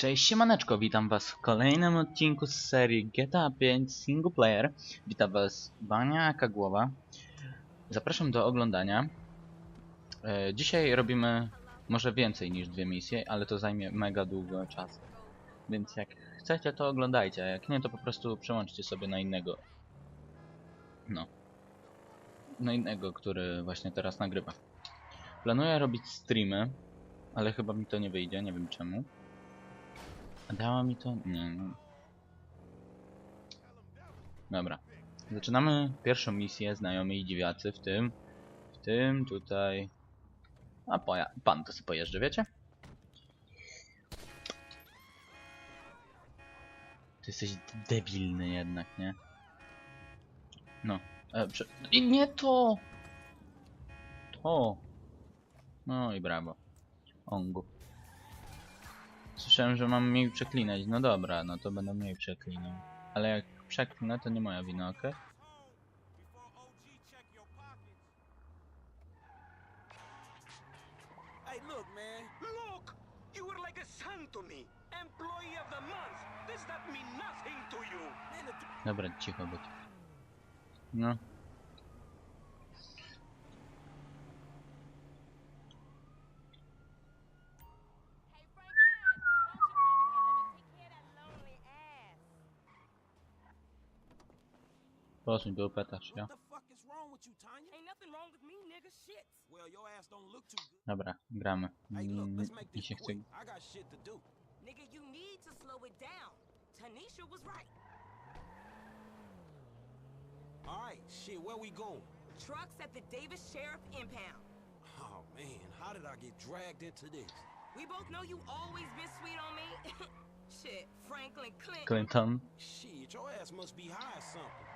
Cześć, siemaneczko, witam was w kolejnym odcinku z serii GTA 5 Single Player. Witam was Bania Głowa. Zapraszam do oglądania. E, dzisiaj robimy może więcej niż dwie misje, ale to zajmie mega długo czasu. Więc jak chcecie to oglądajcie, a jak nie to po prostu przełączcie sobie na innego. No. Na innego, który właśnie teraz nagrywa. Planuję robić streamy, ale chyba mi to nie wyjdzie, nie wiem czemu. Dała mi to? Nie. no. Dobra. Zaczynamy pierwszą misję znajomi i dziwiacy, w tym, w tym tutaj... A poja pan to sobie pojeżdżę, wiecie? Ty jesteś debilny jednak, nie? No. E, prze... I nie to! To! No i brawo. Ongu. Słyszałem, że mam mniej przeklinać. No dobra, no to będę mniej przeklinał. Ale jak przeklinę, to nie moja wina, okej? Hey, look, man. Look! You się chce... quick. I got shit to do. Nigga, you need to slow it down. Tanisha was right. All right, shit, where we going? Trucks at the Davis Sheriff Impound. Oh man, how did I get dragged into this? We both know you always been sweet on me. Shit, Franklin Clinton. Clinton. Shit, your ass must be high or something.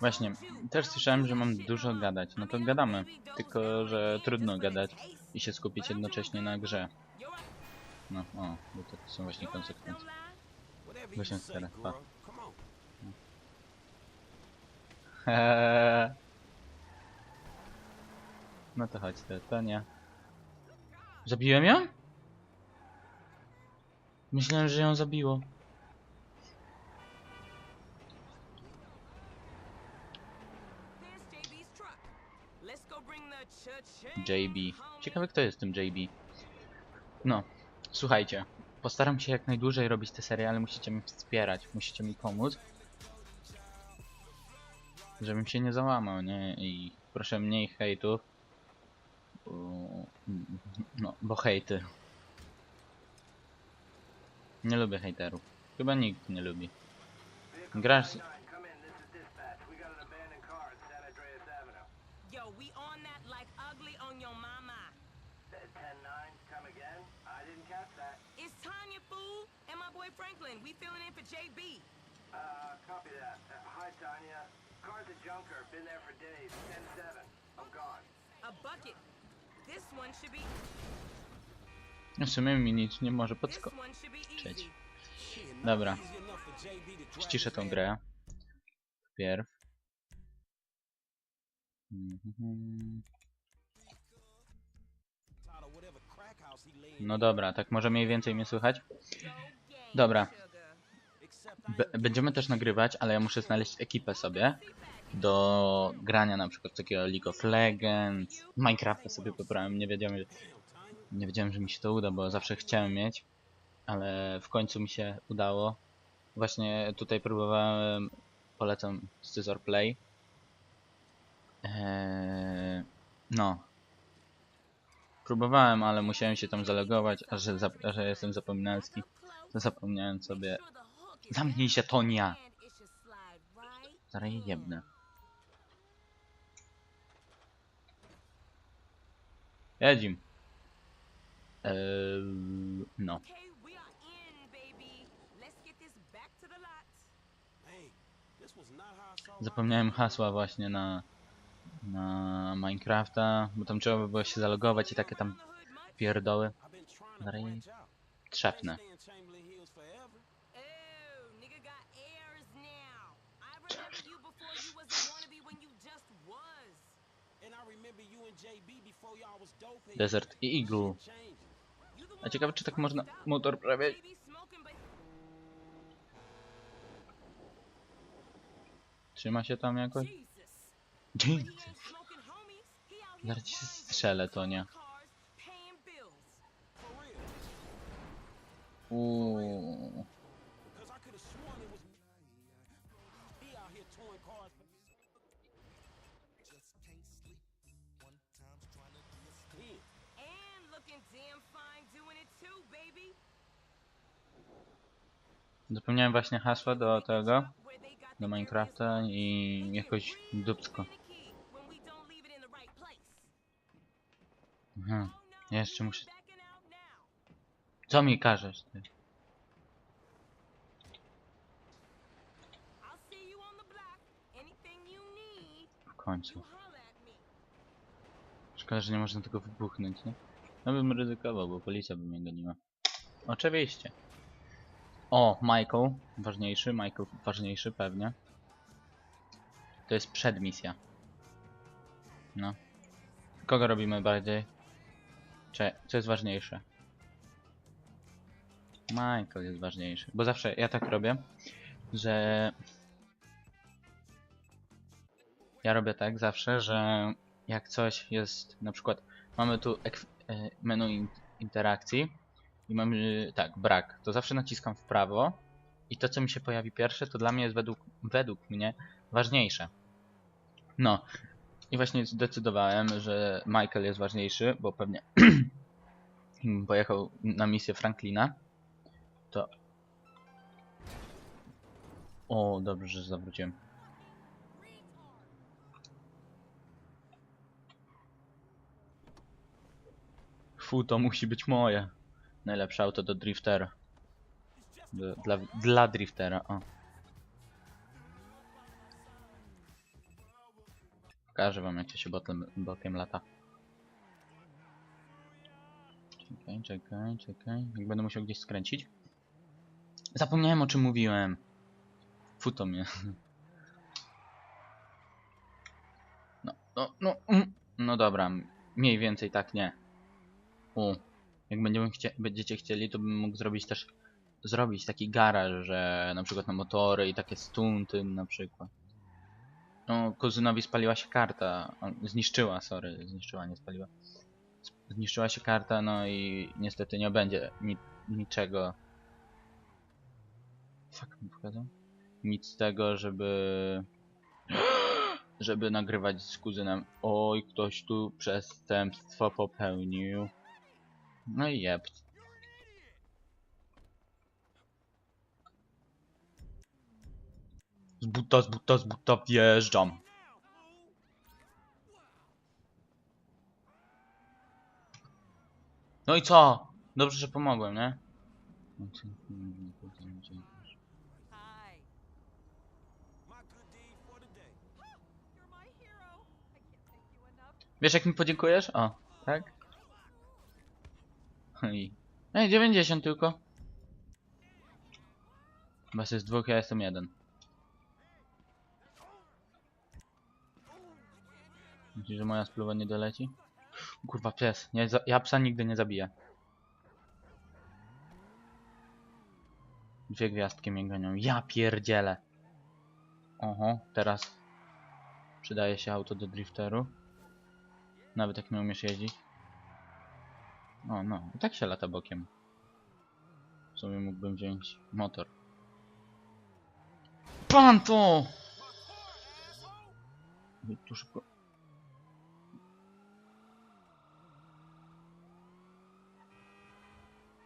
Właśnie, też słyszałem, że mam dużo gadać. No to gadamy. Tylko, że trudno gadać i się skupić jednocześnie na grze. No, o, bo to są właśnie konsekwencje. lie. Whatever you Właśnie say, teraz, girl. pa. Come on. No to chodź, to, to nie. Zabiłem ją? Myślałem, że ją zabiło. There's JB's truck. Let's go bring the cha-ching JB. Ciekawe kto jest tym JB. No, słuchajcie. Postaram się jak najdłużej robić te serie, ale musicie mnie wspierać, musicie mi pomóc. Żebym się nie załamał, nie? I proszę mniej hejtów. No, bo hejty. Nie lubię hejterów. Chyba nikt nie lubi. Grasz... Franklin. We filling in for JB. Uh, copy that. Uh, hi, Tanya. Car's a junker. Been there for days. 10-7. I'm gone. A bucket. This one should be. W sumie mi nic nie może This podsko... one should be easy. Cześć. Shit, not Dobra. Ściszę tą grę. Wpierw. Mhm. No dobra, tak może mniej więcej mnie słychać. Dobra. B będziemy też nagrywać, ale ja muszę znaleźć ekipę sobie do grania na przykład takiego League of Legends. Minecrafta sobie pobrałem, nie wiedziałem, nie wiedziałem, że mi się to uda, bo zawsze chciałem mieć, ale w końcu mi się udało. Właśnie tutaj próbowałem, polecam Scissor Play. Eee, no. Próbowałem, ale musiałem się tam zalogować, a że, zap a że jestem zapominalski, zapomniałem sobie. Zamknij się, Tonia! Zaraz jej. Jedzim. Eee, no. Zapomniałem hasła właśnie na, na Minecrafta, bo tam trzeba by było się zalogować i takie tam pierdoły. Zaraz trzepnę. Desert i Eagle. A ciekawe, czy tak można motor prawie. Trzyma się tam jakoś? Zaraz się strzelę, to nie. Uuu. Zapomniałem właśnie hasła do tego, do Minecrafta i jakoś dupsko. Mhm. Oh no, Jeszcze you muszę... backing out now. Co mi każesz ty? W końcu. Szkoda, że nie można tego wybuchnąć, nie? No bym ryzykował, bo policja by mnie goniła. Oczywiście. O, Michael. Ważniejszy, Michael ważniejszy pewnie. To jest przedmisja. No. Kogo robimy bardziej? Cze co jest ważniejsze? Michael jest ważniejszy. Bo zawsze ja tak robię, że... Ja robię tak zawsze, że jak coś jest, na przykład mamy tu menu in interakcji i mamy, tak, brak, to zawsze naciskam w prawo i to co mi się pojawi pierwsze, to dla mnie jest według, według mnie ważniejsze. No, i właśnie zdecydowałem, że Michael jest ważniejszy, bo pewnie pojechał na misję Franklina, to... O, dobrze, że zawróciłem. Fu, to musi być moje. Najlepsze auto do driftera. Dla, dla driftera, o. Pokażę wam jak się botem, bokiem lata. Czekaj, czekaj, czekaj. Jak będę musiał gdzieś skręcić. Zapomniałem o czym mówiłem. Fu to mnie. No, no, no, mm. no dobra. Mniej więcej tak nie. U. Jak będziemy chcie będziecie chcieli, to bym mógł zrobić też zrobić taki garaż, że na przykład na motory i takie stunty na przykład. No, kuzynowi spaliła się karta. Zniszczyła, sorry, zniszczyła, nie spaliła. Zniszczyła się karta, no i niestety nie będzie ni niczego. Fuck, mi wchodzą? Nic z tego, żeby żeby nagrywać z kuzynem. Oj, ktoś tu przestępstwo popełnił. No i jeb. Z buta, z buta, z buta wjeżdżam. No i co? Dobrze, że pomogłem, nie? Wiesz jak mi podziękujesz? O, tak? I... Ej, 90 tylko. Was jest dwóch, ja jestem jeden. Myślisz, że moja spluwa nie doleci? Kurwa, pies. Nie, ja psa nigdy nie zabiję. Dwie gwiazdki mnie gonią. Ja pierdzielę. Oho, teraz przydaje się auto do drifteru. Nawet jak nie umiesz jeździć. O, no. Tak się lata bokiem. W sumie mógłbym wziąć motor. Pan to! Oj, Tu szybko.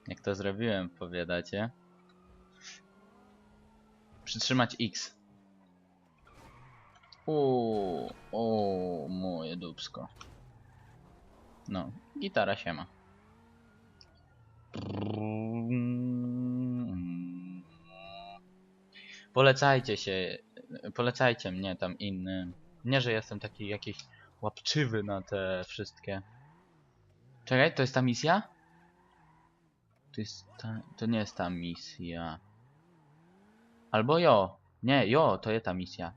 Jak to zrobiłem, powiadacie? Przytrzymać X. Uuu, o, moje dubsko. No, gitara się ma. Polecajcie się, polecajcie mnie tam innym. Nie, że jestem taki jakiś łapczywy na te wszystkie. Czekaj, to jest ta misja? To jest ta, to nie jest ta misja. Albo jo. Nie, jo, to jest ta misja.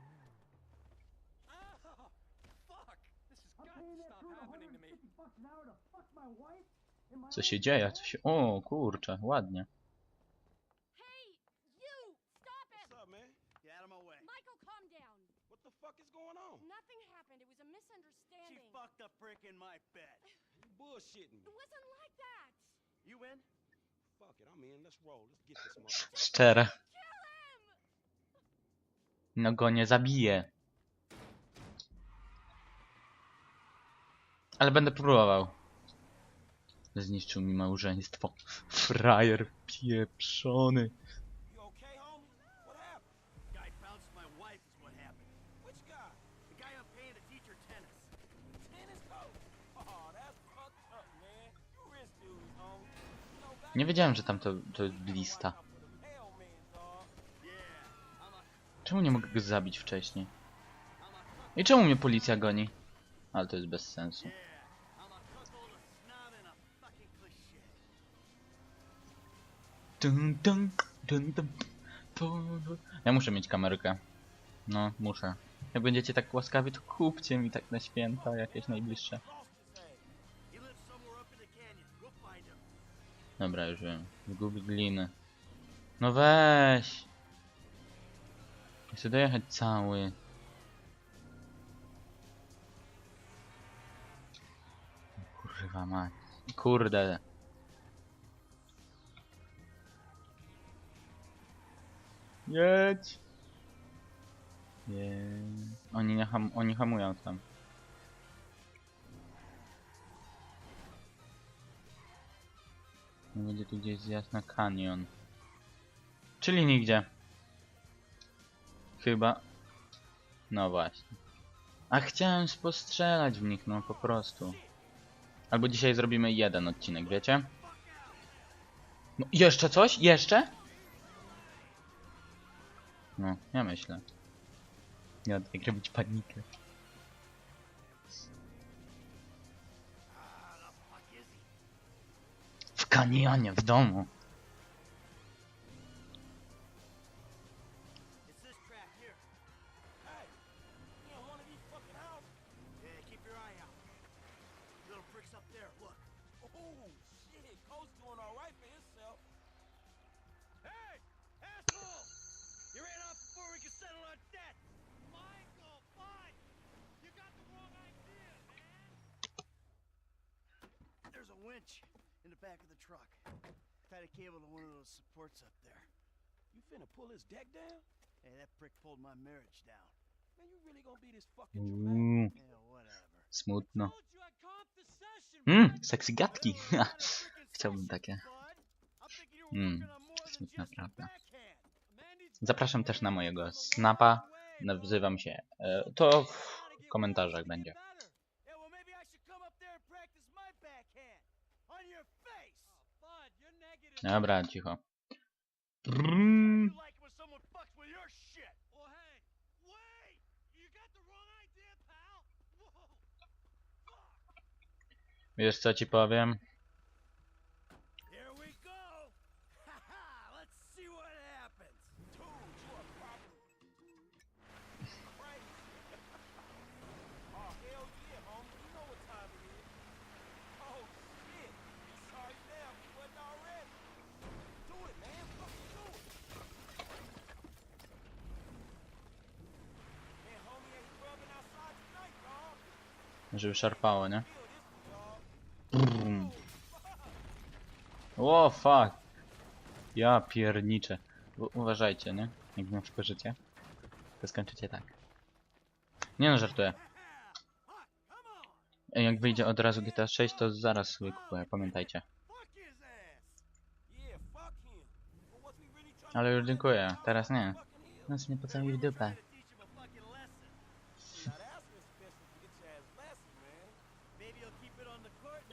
Co się dzieje? Co się... O, kurczę, ładnie. Nothing happened. It was a She fucked a brick in my bed. You bullshitting It wasn't like that. You in? Fuck it, I'm in. Let's roll. Let's get this motherfucker. Szczere. No go nie zabiję. Ale będę próbował. Zniszczył mi małżeństwo. Frajer pieprzony. Back Nie wiedziałem, że tam to, to lista. out for them hell men, dog. Yeah, I'm a, Czemu nie mogę go zabić wcześniej? I czemu mnie policja goni? Ale to jest bez sensu. Dun, dun, dun, dun, dun. Ja muszę mieć kamerkę. No, muszę. Jak będziecie tak łaskawi, to kupcie mi tak na święta jakieś najbliższe. Dobra, już wiem. Zgubi gliny. No weź! Chcę dojechać cały. Kurwa mać. Kurde. Jedź! Nie. Oni, nie ham oni hamują tam. Będzie tu gdzieś zjazd na kanion. Czyli nigdzie. Chyba. No właśnie. A chciałem postrzelać w nich, no po prostu. Albo dzisiaj zrobimy jeden odcinek, wiecie? No, jeszcze coś? Jeszcze? No, ja myślę. Nie tak robić panikę. W kanionie, w domu. Up there. Look. Oh, shit. Coach doing all winch in the back of the truck. Tied a cable to one of those supports up there. You finna pull his deck down? Hey, that prick pulled my marriage down. Man, you really gonna be this fucking dramatic? Uuu, Yeah, whatever. smutno. Mmm, sexy gadki. Chciałbym takie. Mm, than smutna prawda. Zapraszam też na mojego snapa. Nazywam się. E, to w komentarzach będzie. Yeah, well, maybe I should come up there and practice my backhand on your face. Oh, bud, you're negative. Dobra, cicho. You Brrrr. like it when someone fucks with your shit. Well, hey, wait! You got the wrong pal. Whoa. Wiesz co ci powiem? Żeby szarpało, nie? O, fuck. Ja pierniczę. U uważajcie, nie? Jak mnie wkurzycie, to skończycie tak. Nie no, żartuję. Jak wyjdzie od razu GTA 6, to zaraz sobie kupuję, pamiętajcie. Ale już dziękuję, teraz nie. Nas nie pocałuj w dupę.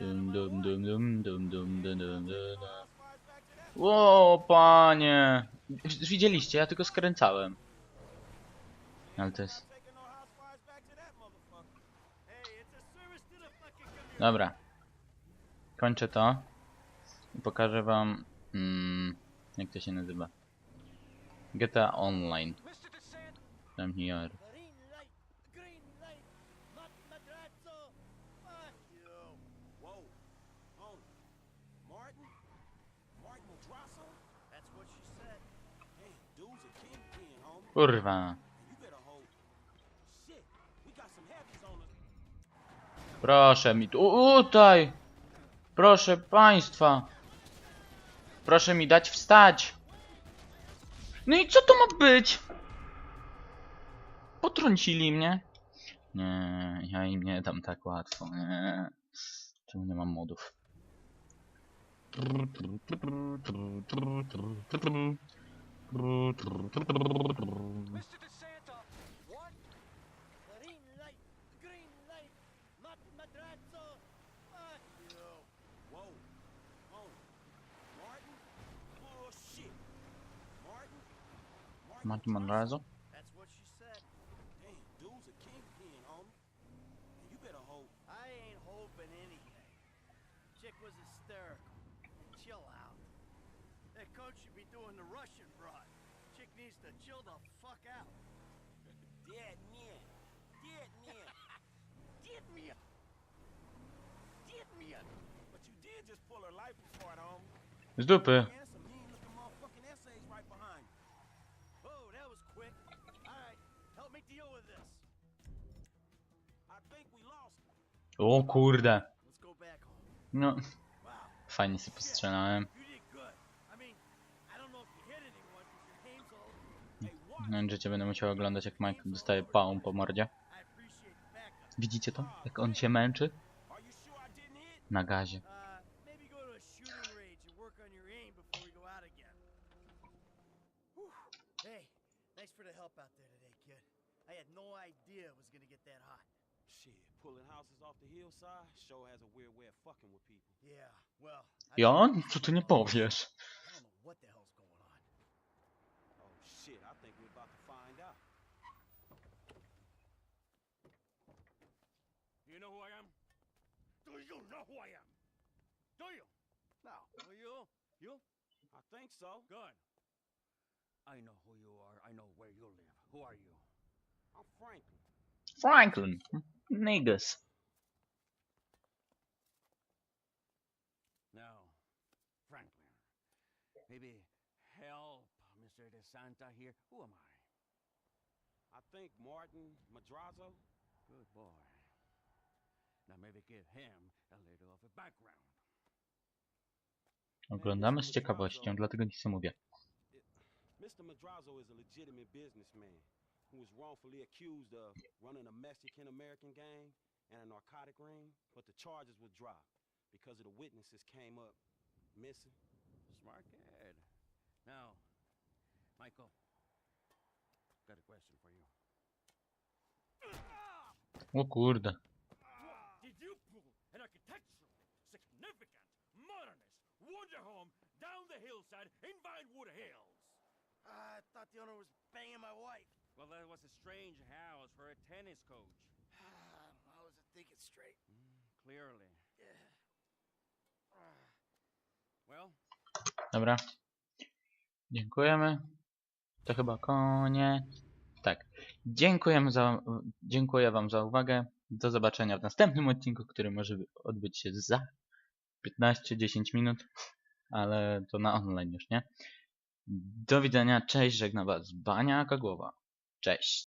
Dum dum dum dum dum dum dum dum dum. Ło, panie! Widzieliście, ja tylko skręcałem. Ale to jest... Dobra. Kończę to. I pokażę wam... Mm, jak to się nazywa? GTA Online. Tam here. Kurwa. Proszę mi tu... Tutaj! Proszę państwa. Proszę mi dać wstać. No i co to ma być? Potrącili mnie. Nie, ja im nie dam tak łatwo. Nie. Czemu nie mam modów? Martin? Monrazo? That's what she said. Damn, dude's a kingpin, homie. You better hope. I ain't hoping anything. Chick was hysterical. Chill out. That coach should be doing the Russian broad. Chick needs to chill the fuck out. Dead men. Dead men. Get me a. Get me a. but you did just pull her life apart, homie. Z dupy. And some mean looking motherfucking essays right behind you. Whoa, that was quick. All right, help me deal with this. I think we lost. O kurde. Let's go back home. No, Wow, fajnie się postrzelałem. Życie będę musiał oglądać jak Mike dostaje pałą po mordzie. Widzicie to? Jak on się męczy? Na gazie. Thanks for the help today. I had hot. Co ty nie powiesz? Know who I am? Do you? No. Do you? You? I think so. Good. I know who you are. I know where you live. Who are you? I'm Franklin. Franklin. Niggas. Now, Franklin. Maybe help Mr. DeSanta here. Who am I? I think Martin Madrazo. Good boy. Now maybe give him a little of a background. Oglądamy z ciekawością, dlatego nic nie mówię. Mr. Madrazo is a legitimate businessman who was wrongfully accused of running a Mexican American gang and a narcotic ring, but the charges were dropped because of the witnesses came up missing. Smart kid. Now, Michael, got a question for you. O kurde. Hillside in Vinewood Hills? I thought the owner was banging my wife. Well, that was a strange house for a tennis coach. I wasn't thinking straight. clearly. Well, Dobra. Dziękujemy. To chyba koniec. Tak. Dziękujemy za, dziękuję Wam za uwagę. Do zobaczenia w następnym odcinku, który może odbyć się za 15-10 minut, ale to na online już, nie? Do widzenia, cześć, żegna Was Baniaka Głowa. Cześć.